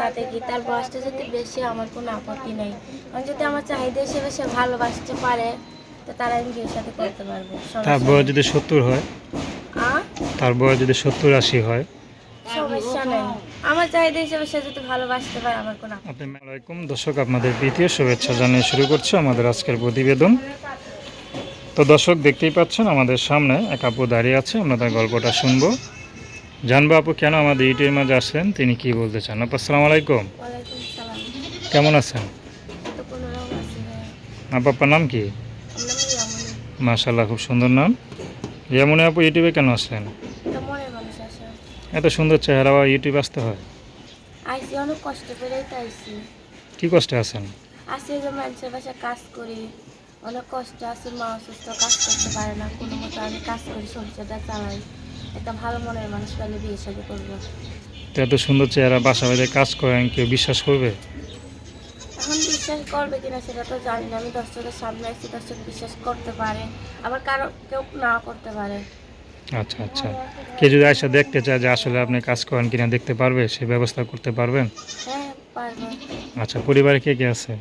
তাতে কি? তার বয়সটা যদি বেশি আমার কোনো আপত্তি নেই। কারণ যদি আমার চাহিদা হিসেবে সে ভালোবাসতে পারে তো তারা আমি বিয়ের সাথে করতে পারব তার বয়স যদি সত্তর হয়? তার বয়স যদি সত্তর আশি হয়? সমস্যা নেই। আমার চাহিদা হিসেবে সে যদি ভালোবাসতে পারে আমার কোনো আলাইকুম দর্শক আপনাদের দ্বিতীয় শুভেচ্ছা জানিয়ে শুরু করছি আমাদের আজকের প্রতিবেদন। তো দর্শক দেখতেই পাচ্ছেন আমাদের সামনে এক আপু দাঁড়িয়ে আছে আমরা তার গল্পটা শুনব। জানব আপু কেন আমাদের ইউটিউবের মাঝে আসলেন তিনি কি বলতে চান? আপু আসসালাম আলাইকুম। কেমন আছেন? কোনো আপু আপনার নাম কি? মাশাল্লাহ খুব সুন্দর নাম। যেমন আপু ইউটিউবে কেন আসলেন এত সুন্দর চেহারা বা ইউটিউব আসতে হয়? আইসি অনেক কষ্ট করেই তো আইসি। কি কষ্টে আছেন? আসি যে মানুষের বাসায় কাজ করি। অনেক কষ্ট আছে মা অসুস্থ কাজ করতে পারে না। কোনো মতো আমি কাজ করি সংসারটা চালাই। একটা ভালো মনের মানুষ পেলে বিয়ে শাদি করব। এত সুন্দর চেহারা বাসা বাড়িতে কাজ করেন কেউ বিশ্বাস করবে? এখন বিশ্বাস করবে কিনা সেটা তো জানি না আমি দর্শকের সামনে আছি দর্শক বিশ্বাস করতে পারে আবার কারও কেউ না করতে পারে। আচ্ছা আচ্ছা। কেউ যদি আয়সা দেখতে চায় যে আসলে আপনি কাজ করেন কিনা দেখতে পারবে সে ব্যবস্থা করতে পারবেন? হ্যাঁ পারব। আচ্ছা পরিবারে কে কে আছে?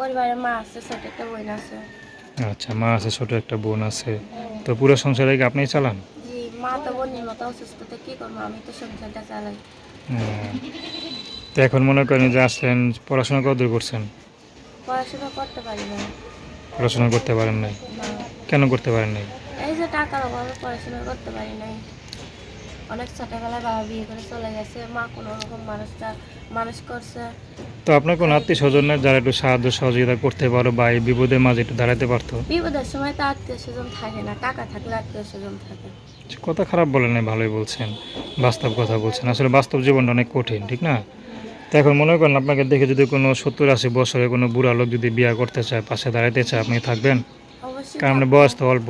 পরিবারে মা আছে ছোট একটা বোন আছে। আচ্ছা মা আছে ছোট একটা বোন আছে। তো পুরো সংসারে কি আপনিই চালান? মা তো বোনের মতো অসুস্থ তো কী করব? আমি তো সংসারটা চালাই। তো এখন মনে করেন যে আসলেন পড়াশোনা কত দূর করছেন? পড়াশোনা করতে পারি না পড়াশোনা করতে পারেন নাই? কেন করতে পারেন নাই? এই যে টাকার অভাবে পড়াশোনা করতে পারি নাই। অনেক ছোটবেলায় বাবা বিয়ে করে চলে গেছে মা কোনো রকম মানুষটা মানুষ করছে। তো আপনার কোনো আত্মীয় স্বজনের যারা একটু সাহায্য সহযোগিতা করতে পারো বা এই বিপদের মাঝে একটু দাঁড়াতে পারতো? বিপদের সময় তো আত্মীয় স্বজন থাকে না টাকা থাকলে আত্মীয় স্বজন থাকে। কথা খারাপ বলেন নাই ভালোই বলছেন বাস্তব কথা বলছেন। আসলে বাস্তব জীবনটা অনেক কঠিন ঠিক না? তো এখন মনে করেন আপনাকে দেখে যদি কোনো সত্তর আশি বছরের কোনো বুড়া লোক যদি বিয়ে করতে চায় পাশে দাঁড়াইতে চায় আপনি থাকবেন? কারণ আপনার বয়স তো অল্প।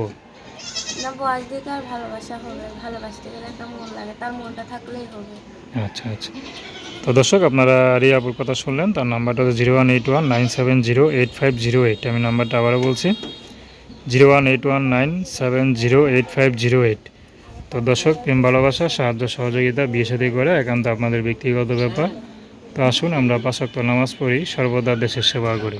না, বয়স ভালোবাসা হবে, ভালোবাসতে গেলে একটা মন লাগে, তার মনটা থাকলেই হবে। আচ্ছা আচ্ছা। তো দর্শক, আপনারা রিয়াপুর কথা শুনলেন, তার নাম্বারটা হচ্ছে zero one eight one nine seven zero eight five zero eight. আমি নাম্বারটা আবারও বলছি, zero one eight one nine seven zero eight five zero eight. তো দর্শক, প্রেম, ভালোবাসা, সাহায্য, সহযোগিতা, বিয়ে সাথে করে একান্ত আপনাদের ব্যক্তিগত ব্যাপার। তো আসুন, আমরা পাঁচক্ত নামাজ পড়ি, সর্বদা দেশের সেবা করি।